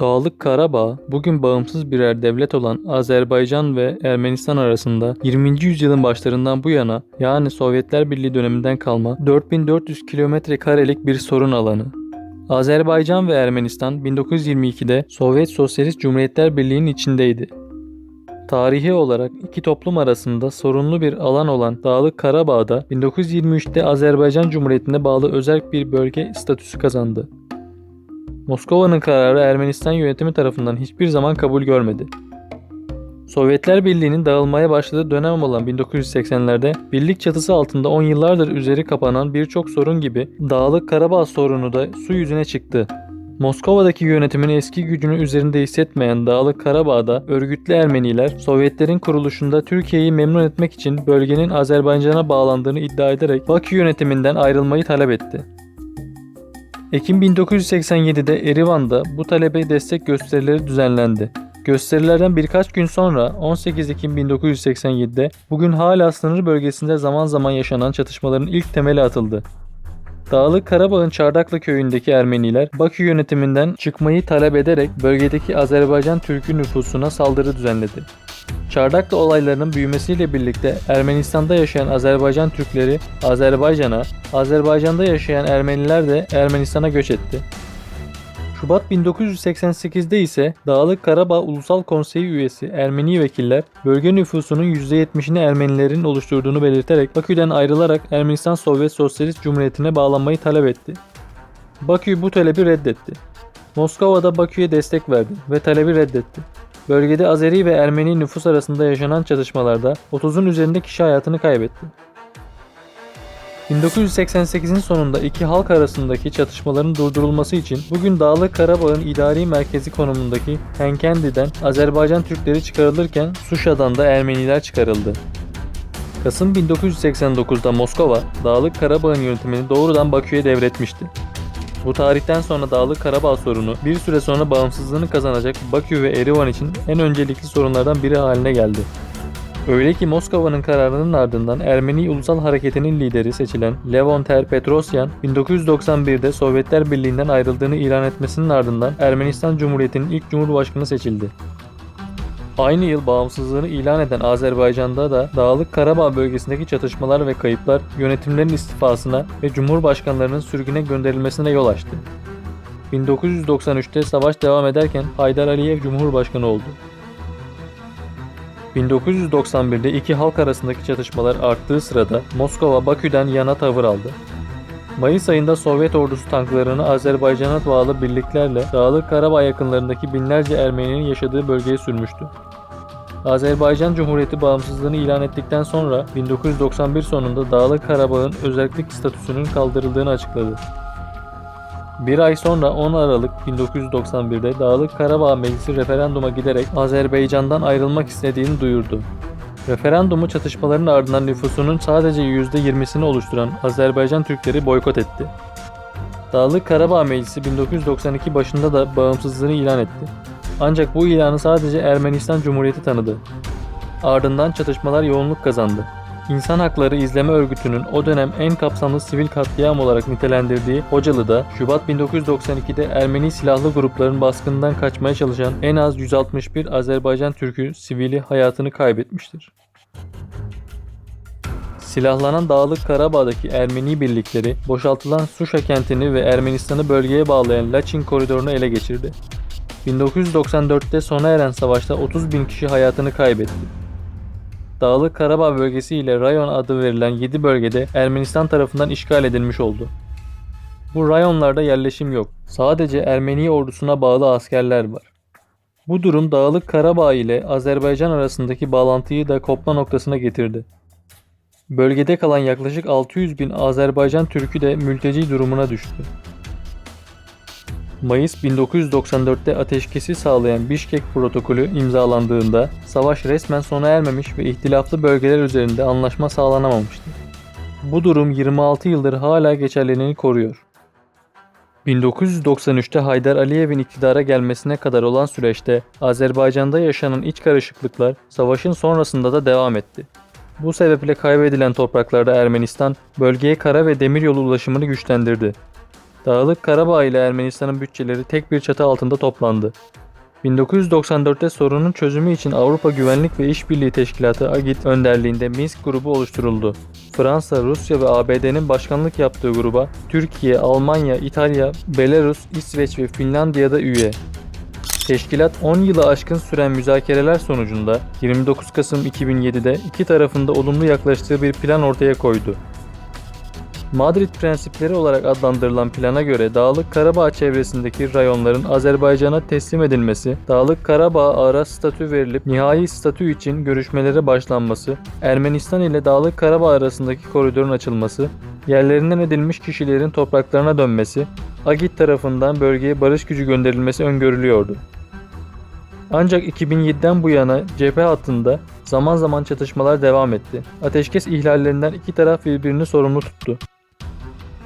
Dağlık Karabağ, bugün bağımsız birer devlet olan Azerbaycan ve Ermenistan arasında 20. yüzyılın başlarından bu yana yani Sovyetler Birliği döneminden kalma 4400 kilometre karelik bir sorun alanı. Azerbaycan ve Ermenistan 1922'de Sovyet Sosyalist Cumhuriyetler Birliği'nin içindeydi. Tarihi olarak iki toplum arasında sorunlu bir alan olan Dağlık Karabağ'da 1923'te Azerbaycan Cumhuriyeti'ne bağlı özel bir bölge statüsü kazandı. Moskova'nın kararı Ermenistan yönetimi tarafından hiçbir zaman kabul görmedi. Sovyetler Birliği'nin dağılmaya başladığı dönem olan 1980'lerde birlik çatısı altında 10 yıllardır üzeri kapanan birçok sorun gibi Dağlık Karabağ sorunu da su yüzüne çıktı. Moskova'daki yönetimin eski gücünü üzerinde hissetmeyen Dağlık Karabağ'da örgütlü Ermeniler Sovyetlerin kuruluşunda Türkiye'yi memnun etmek için bölgenin Azerbaycan'a bağlandığını iddia ederek Bakü yönetiminden ayrılmayı talep etti. Ekim 1987'de Erivan'da bu talebe destek gösterileri düzenlendi. Gösterilerden birkaç gün sonra 18 Ekim 1987'de bugün hala sınır bölgesinde zaman zaman yaşanan çatışmaların ilk temeli atıldı. Dağlık Karabağ'ın Çardaklı köyündeki Ermeniler Bakü yönetiminden çıkmayı talep ederek bölgedeki Azerbaycan Türk'ü nüfusuna saldırı düzenledi. Çardaklı olaylarının büyümesiyle birlikte Ermenistan'da yaşayan Azerbaycan Türkleri Azerbaycan'a, Azerbaycan'da yaşayan Ermeniler de Ermenistan'a göç etti. Şubat 1988'de ise Dağlık Karabağ Ulusal Konseyi üyesi Ermeni vekiller bölge nüfusunun %70'ini Ermenilerin oluşturduğunu belirterek Bakü'den ayrılarak Ermenistan Sovyet Sosyalist Cumhuriyeti'ne bağlanmayı talep etti. Bakü bu talebi reddetti. Moskova da Bakü'ye destek verdi ve talebi reddetti. Bölgede Azeri ve Ermeni nüfus arasında yaşanan çatışmalarda 30'un üzerinde kişi hayatını kaybetti. 1988'in sonunda iki halk arasındaki çatışmaların durdurulması için bugün Dağlık Karabağ'ın idari merkezi konumundaki Henkendi'den Azerbaycan Türkleri çıkarılırken Suşa'dan da Ermeniler çıkarıldı. Kasım 1989'da Moskova, Dağlık Karabağ'ın yönetimini doğrudan Bakü'ye devretmişti. Bu tarihten sonra Dağlık Karabağ sorunu bir süre sonra bağımsızlığını kazanacak Bakü ve Erivan için en öncelikli sorunlardan biri haline geldi. Öyle ki Moskova'nın kararının ardından Ermeni Ulusal Hareketi'nin lideri seçilen Levonter Petrosyan 1991'de Sovyetler Birliği'nden ayrıldığını ilan etmesinin ardından Ermenistan Cumhuriyeti'nin ilk cumhurbaşkanı seçildi. Aynı yıl bağımsızlığını ilan eden Azerbaycan'da da Dağlık Karabağ bölgesindeki çatışmalar ve kayıplar yönetimlerin istifasına ve cumhurbaşkanlarının sürgüne gönderilmesine yol açtı. 1993'te savaş devam ederken Haydar Aliyev Cumhurbaşkanı oldu. 1991'de iki halk arasındaki çatışmalar arttığı sırada Moskova Bakü'den yana tavır aldı. Mayıs ayında Sovyet ordusu tanklarını Azerbaycan'a bağlı birliklerle Dağlık Karabağ yakınlarındaki binlerce Ermeninin yaşadığı bölgeye sürmüştü. Azerbaycan Cumhuriyeti bağımsızlığını ilan ettikten sonra 1991 sonunda Dağlık Karabağ'ın özellik statüsünün kaldırıldığını açıkladı. Bir ay sonra 10 Aralık 1991'de Dağlık Karabağ Meclisi referanduma giderek Azerbaycan'dan ayrılmak istediğini duyurdu. Referandumu çatışmaların ardından nüfusunun sadece %20'sini oluşturan Azerbaycan Türkleri boykot etti. Dağlık Karabağ Meclisi 1992 başında da bağımsızlığını ilan etti. Ancak bu ilanı sadece Ermenistan Cumhuriyeti tanıdı. Ardından çatışmalar yoğunluk kazandı. İnsan Hakları İzleme Örgütü'nün o dönem en kapsamlı sivil katliam olarak nitelendirdiği Hocalı'da Şubat 1992'de Ermeni silahlı grupların baskından kaçmaya çalışan en az 161 Azerbaycan Türk'ü sivili hayatını kaybetmiştir. Silahlanan Dağlık Karabağ'daki Ermeni birlikleri boşaltılan Suşa kentini ve Ermenistan'ı bölgeye bağlayan Laçin koridorunu ele geçirdi. 1994'te sona eren savaşta 30 bin kişi hayatını kaybetti. Dağlık Karabağ bölgesi ile Rayon adı verilen 7 bölgede Ermenistan tarafından işgal edilmiş oldu. Bu rayonlarda yerleşim yok. Sadece Ermeni ordusuna bağlı askerler var. Bu durum Dağlık Karabağ ile Azerbaycan arasındaki bağlantıyı da kopma noktasına getirdi. Bölgede kalan yaklaşık 600 bin Azerbaycan Türk'ü de mülteci durumuna düştü. Mayıs 1994'te ateşkesi sağlayan Bişkek protokolü imzalandığında savaş resmen sona ermemiş ve ihtilaflı bölgeler üzerinde anlaşma sağlanamamıştı. Bu durum 26 yıldır hala geçerliliğini koruyor. 1993'te Haydar Aliyev'in iktidara gelmesine kadar olan süreçte Azerbaycan'da yaşanan iç karışıklıklar savaşın sonrasında da devam etti. Bu sebeple kaybedilen topraklarda Ermenistan bölgeye kara ve demiryolu ulaşımını güçlendirdi. Dağlık Karabağ ile Ermenistan'ın bütçeleri tek bir çatı altında toplandı. 1994'te sorunun çözümü için Avrupa Güvenlik ve İşbirliği Teşkilatı AGİT önderliğinde Minsk grubu oluşturuldu. Fransa, Rusya ve ABD'nin başkanlık yaptığı gruba Türkiye, Almanya, İtalya, Belarus, İsveç ve Finlandiya'da üye. Teşkilat 10 yılı aşkın süren müzakereler sonucunda 29 Kasım 2007'de iki tarafında olumlu yaklaştığı bir plan ortaya koydu. Madrid prensipleri olarak adlandırılan plana göre Dağlık Karabağ çevresindeki rayonların Azerbaycan'a teslim edilmesi, Dağlık Karabağ ara statü verilip nihai statü için görüşmelere başlanması, Ermenistan ile Dağlık Karabağ arasındaki koridorun açılması, yerlerinden edilmiş kişilerin topraklarına dönmesi, Agit tarafından bölgeye barış gücü gönderilmesi öngörülüyordu. Ancak 2007'den bu yana cephe hattında zaman zaman çatışmalar devam etti. Ateşkes ihlallerinden iki taraf birbirini sorumlu tuttu.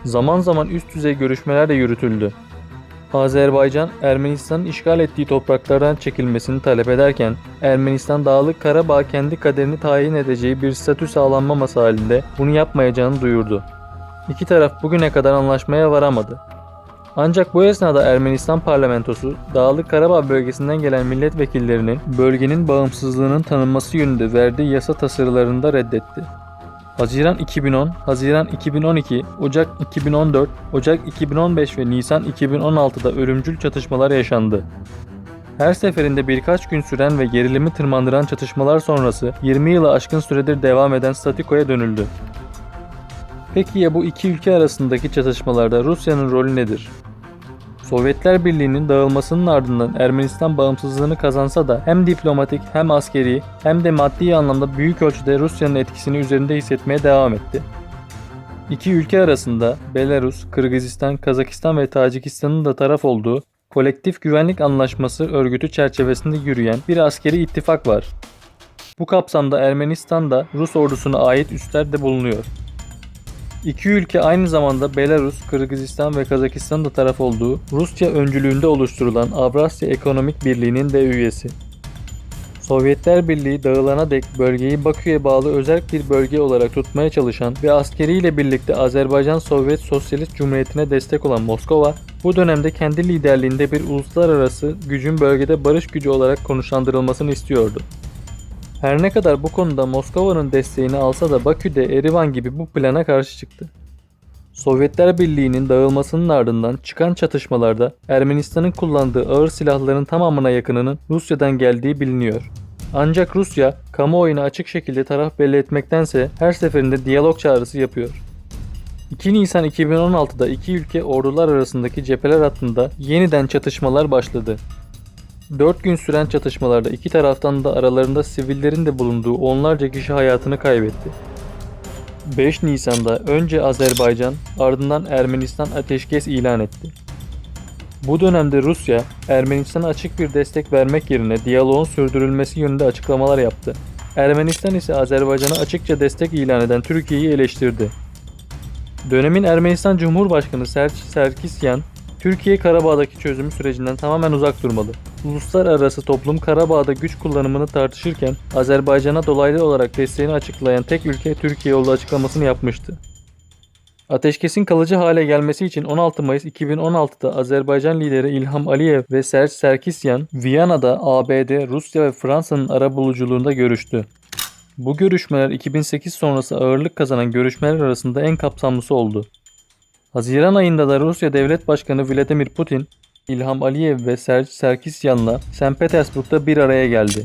Zaman zaman üst düzey görüşmeler de yürütüldü. Azerbaycan, Ermenistan'ın işgal ettiği topraklardan çekilmesini talep ederken, Ermenistan Dağlık Karabağ kendi kaderini tayin edeceği bir statü sağlanmaması halinde bunu yapmayacağını duyurdu. İki taraf bugüne kadar anlaşmaya varamadı. Ancak bu esnada Ermenistan parlamentosu Dağlık Karabağ bölgesinden gelen milletvekillerinin bölgenin bağımsızlığının tanınması yönünde verdiği yasa tasarılarını da reddetti. Haziran 2010, Haziran 2012, Ocak 2014, Ocak 2015 ve Nisan 2016'da ölümcül çatışmalar yaşandı. Her seferinde birkaç gün süren ve gerilimi tırmandıran çatışmalar sonrası 20 yılı aşkın süredir devam eden statikoya dönüldü. Peki ya bu iki ülke arasındaki çatışmalarda Rusya'nın rolü nedir? Sovyetler Birliği'nin dağılmasının ardından Ermenistan bağımsızlığını kazansa da hem diplomatik hem askeri hem de maddi anlamda büyük ölçüde Rusya'nın etkisini üzerinde hissetmeye devam etti. İki ülke arasında Belarus, Kırgızistan, Kazakistan ve Tacikistan'ın da taraf olduğu Kolektif Güvenlik Anlaşması örgütü çerçevesinde yürüyen bir askeri ittifak var. Bu kapsamda Ermenistan'da Rus ordusuna ait üsler de bulunuyor. İki ülke aynı zamanda Belarus, Kırgızistan ve Kazakistan'ın da taraf olduğu Rusya öncülüğünde oluşturulan Avrasya Ekonomik Birliği'nin de üyesi. Sovyetler Birliği dağılana dek bölgeyi Bakü'ye bağlı özel bir bölge olarak tutmaya çalışan ve askeriyle birlikte Azerbaycan Sovyet Sosyalist Cumhuriyeti'ne destek olan Moskova, bu dönemde kendi liderliğinde bir uluslararası gücün bölgede barış gücü olarak konuşlandırılmasını istiyordu. Her ne kadar bu konuda Moskova'nın desteğini alsa da Bakü'de Erivan gibi bu plana karşı çıktı. Sovyetler Birliği'nin dağılmasının ardından çıkan çatışmalarda Ermenistan'ın kullandığı ağır silahların tamamına yakınının Rusya'dan geldiği biliniyor. Ancak Rusya kamuoyuna açık şekilde taraf belli etmektense her seferinde diyalog çağrısı yapıyor. 2 Nisan 2016'da iki ülke ordular arasındaki cepheler hattında yeniden çatışmalar başladı. 4 gün süren çatışmalarda iki taraftan da aralarında sivillerin de bulunduğu onlarca kişi hayatını kaybetti. 5 Nisan'da önce Azerbaycan ardından Ermenistan ateşkes ilan etti. Bu dönemde Rusya, Ermenistan'a açık bir destek vermek yerine diyaloğun sürdürülmesi yönünde açıklamalar yaptı. Ermenistan ise Azerbaycan'a açıkça destek ilan eden Türkiye'yi eleştirdi. Dönemin Ermenistan Cumhurbaşkanı Serç Serkisyan, Türkiye Karabağ'daki çözüm sürecinden tamamen uzak durmalı. Uluslararası toplum Karabağ'da güç kullanımını tartışırken Azerbaycan'a dolaylı olarak desteğini açıklayan tek ülke Türkiye olduğu açıklamasını yapmıştı. Ateşkesin kalıcı hale gelmesi için 16 Mayıs 2016'da Azerbaycan lideri İlham Aliyev ve Serj Serkisyan, Viyana'da ABD, Rusya ve Fransa'nın arabuluculuğunda görüştü. Bu görüşmeler 2008 sonrası ağırlık kazanan görüşmeler arasında en kapsamlısı oldu. Haziran ayında da Rusya Devlet Başkanı Vladimir Putin, İlham Aliyev ve Serj Serkisyan'la St. Petersburg'da bir araya geldi.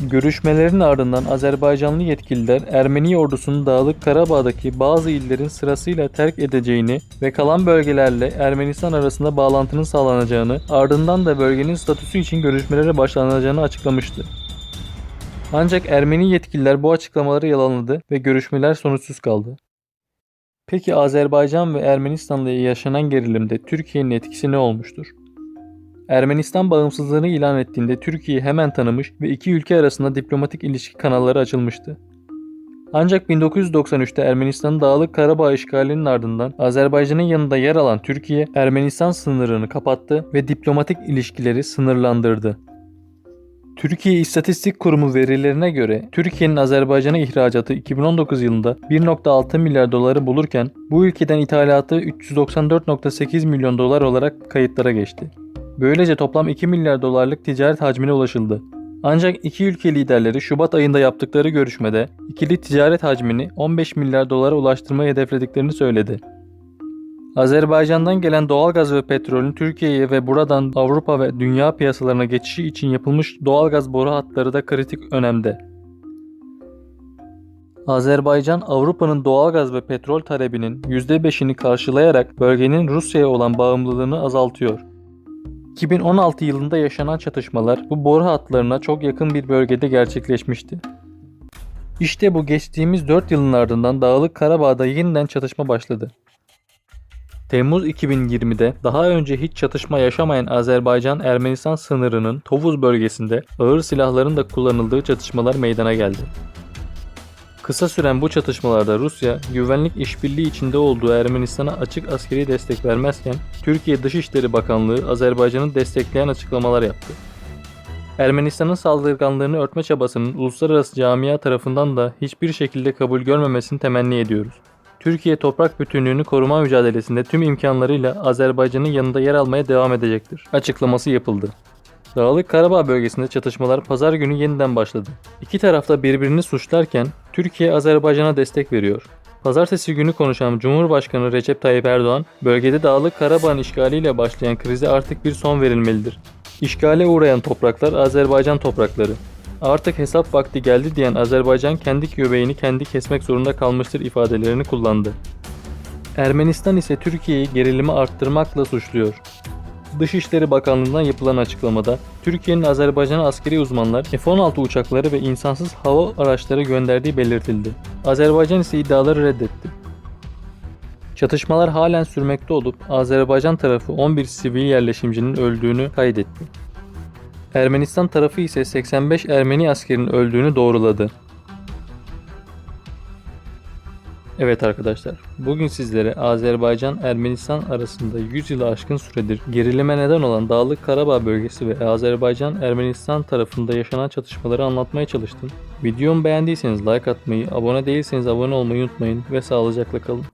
Görüşmelerin ardından Azerbaycanlı yetkililer Ermeni ordusunun Dağlık Karabağ'daki bazı illerin sırasıyla terk edeceğini ve kalan bölgelerle Ermenistan arasında bağlantının sağlanacağını, ardından da bölgenin statüsü için görüşmelere başlanacağını açıklamıştı. Ancak Ermeni yetkililer bu açıklamaları yalanladı ve görüşmeler sonuçsuz kaldı. Peki Azerbaycan ve Ermenistan'da yaşanan gerilimde Türkiye'nin etkisi ne olmuştur? Ermenistan bağımsızlığını ilan ettiğinde Türkiye'yi hemen tanımış ve iki ülke arasında diplomatik ilişki kanalları açılmıştı. Ancak 1993'te Ermenistan'ın Dağlık Karabağ işgalinin ardından Azerbaycan'ın yanında yer alan Türkiye, Ermenistan sınırını kapattı ve diplomatik ilişkileri sınırlandırdı. Türkiye İstatistik Kurumu verilerine göre Türkiye'nin Azerbaycan'a ihracatı 2019 yılında 1.6 milyar doları bulurken bu ülkeden ithalatı 394.8 milyon dolar olarak kayıtlara geçti. Böylece toplam 2 milyar dolarlık ticaret hacmine ulaşıldı. Ancak iki ülke liderleri Şubat ayında yaptıkları görüşmede ikili ticaret hacmini 15 milyar dolara ulaştırmayı hedeflediklerini söyledi. Azerbaycan'dan gelen doğalgaz ve petrolün Türkiye'ye ve buradan Avrupa ve dünya piyasalarına geçişi için yapılmış doğalgaz boru hatları da kritik önemde. Azerbaycan, Avrupa'nın doğalgaz ve petrol talebinin %5'ini karşılayarak bölgenin Rusya'ya olan bağımlılığını azaltıyor. 2016 yılında yaşanan çatışmalar bu boru hatlarına çok yakın bir bölgede gerçekleşmişti. İşte bu geçtiğimiz 4 yılın ardından Dağlık Karabağ'da yeniden çatışma başladı. Temmuz 2020'de daha önce hiç çatışma yaşamayan Azerbaycan-Ermenistan sınırının Tovuz bölgesinde ağır silahların da kullanıldığı çatışmalar meydana geldi. Kısa süren bu çatışmalarda Rusya, güvenlik işbirliği içinde olduğu Ermenistan'a açık askeri destek vermezken, Türkiye Dışişleri Bakanlığı Azerbaycan'ı destekleyen açıklamalar yaptı. Ermenistan'ın saldırganlığını örtme çabasının uluslararası camia tarafından da hiçbir şekilde kabul görmemesini temenni ediyoruz. Türkiye toprak bütünlüğünü koruma mücadelesinde tüm imkanlarıyla Azerbaycan'ın yanında yer almaya devam edecektir. Açıklaması yapıldı. Dağlık Karabağ bölgesinde çatışmalar pazar günü yeniden başladı. İki tarafta birbirini suçlarken Türkiye Azerbaycan'a destek veriyor. Pazartesi günü konuşan Cumhurbaşkanı Recep Tayyip Erdoğan, bölgede Dağlık Karabağ'ın işgaliyle başlayan krize artık bir son verilmelidir. İşgale uğrayan topraklar Azerbaycan toprakları. Artık hesap vakti geldi diyen Azerbaycan kendi göbeğini kendi kesmek zorunda kalmıştır ifadelerini kullandı. Ermenistan ise Türkiye'yi gerilimi arttırmakla suçluyor. Dışişleri Bakanlığı'ndan yapılan açıklamada Türkiye'nin Azerbaycan'a askeri uzmanlar F-16 uçakları ve insansız hava araçları gönderdiği belirtildi. Azerbaycan ise iddiaları reddetti. Çatışmalar halen sürmekte olup Azerbaycan tarafı 11 sivil yerleşimcinin öldüğünü kaydetti. Ermenistan tarafı ise 85 Ermeni askerinin öldüğünü doğruladı. Evet arkadaşlar, bugün sizlere Azerbaycan-Ermenistan arasında 100 yılı aşkın süredir gerilime neden olan Dağlık Karabağ bölgesi ve Azerbaycan-Ermenistan tarafında yaşanan çatışmaları anlatmaya çalıştım. Videomu beğendiyseniz like atmayı, abone değilseniz abone olmayı unutmayın ve sağlıcakla kalın.